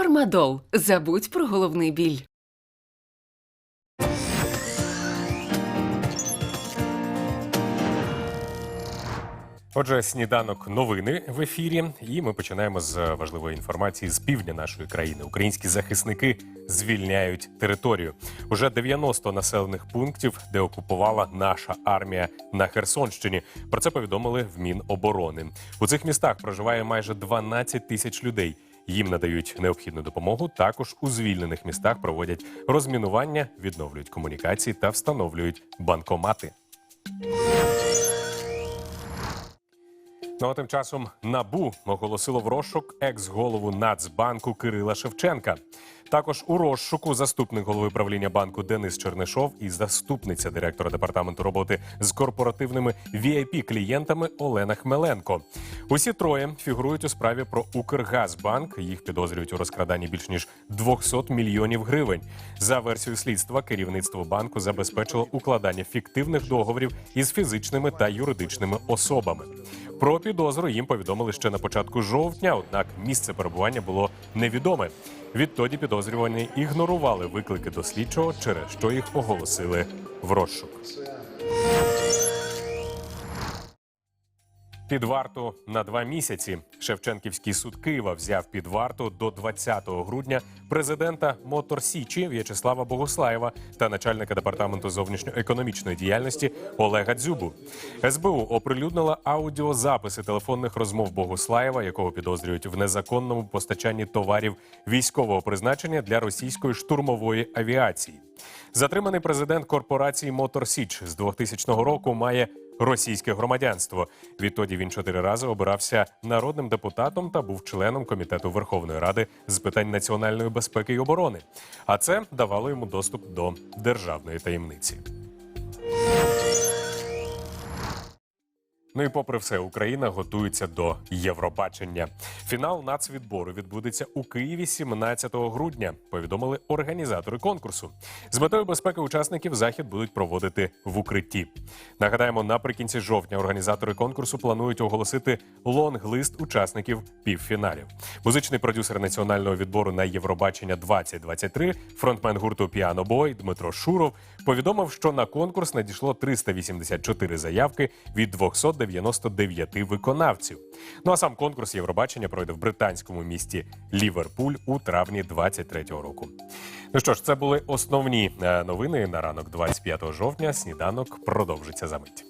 Фармадол. Забудь про головний біль. Отже, сніданок новини в ефірі, і ми починаємо з важливої інформації з півдня нашої країни. Українські захисники звільняють територію. Уже 90 населених пунктів, де окупувала наша армія на Херсонщині. Про це повідомили в Міноборони. У цих містах проживає майже 12 тисяч людей. Їм надають необхідну допомогу. Також у звільнених містах проводять розмінування, відновлюють комунікації та встановлюють банкомати. Ну а тим часом набу оголосило в розшук екс-голову Нацбанку Кирила Шевченка. Також у розшуку заступник голови правління банку Денис Чернишов і заступниця директора департаменту роботи з корпоративними vip клієнтами Олена Хмеленко. Усі троє фігурують у справі про Укргазбанк. Їх підозрюють у розкраданні більш ніж 200 мільйонів гривень. За версією слідства, керівництво банку забезпечило укладання фіктивних договорів із фізичними та юридичними особами. Про підозру їм повідомили ще на початку жовтня, однак місце перебування було невідоме. Відтоді підозрювані ігнорували виклики до слідчого, через що їх оголосили в розшук. Під варту на два місяці Шевченківський суд Києва взяв під варту до 20 грудня президента Мотор Січі В'ячеслава Богуслаєва та начальника департаменту зовнішньоекономічної діяльності Олега Дзюбу. СБУ оприлюднила аудіозаписи телефонних розмов Богуслаєва, якого підозрюють в незаконному постачанні товарів військового призначення для російської штурмової авіації. Затриманий президент корпорації Мотор Січ з 2000 року має російське громадянство. Відтоді він чотири рази обирався народним депутатом та був членом комітету Верховної Ради з питань національної безпеки і оборони. А це давало йому доступ до державної таємниці. Ну і попри все, Україна готується до Євробачення. Фінал нацвідбору відбудеться у Києві 17 грудня. Повідомили організатори конкурсу. З метою безпеки учасників захід будуть проводити в укритті. Нагадаємо, наприкінці жовтня організатори конкурсу планують оголосити лонг-лист учасників півфіналів. Музичний продюсер національного відбору на Євробачення 2023, фронтмен гурту Піано Бой Дмитро Шуров повідомив, що на конкурс надійшло 384 заявки від 299 виконавців. Ну а сам конкурс Євробачення пройде в британському місті Ліверпуль у травні 23-го року. Ну що ж, це були основні е, новини на ранок 25 жовтня. Сніданок продовжиться за мить.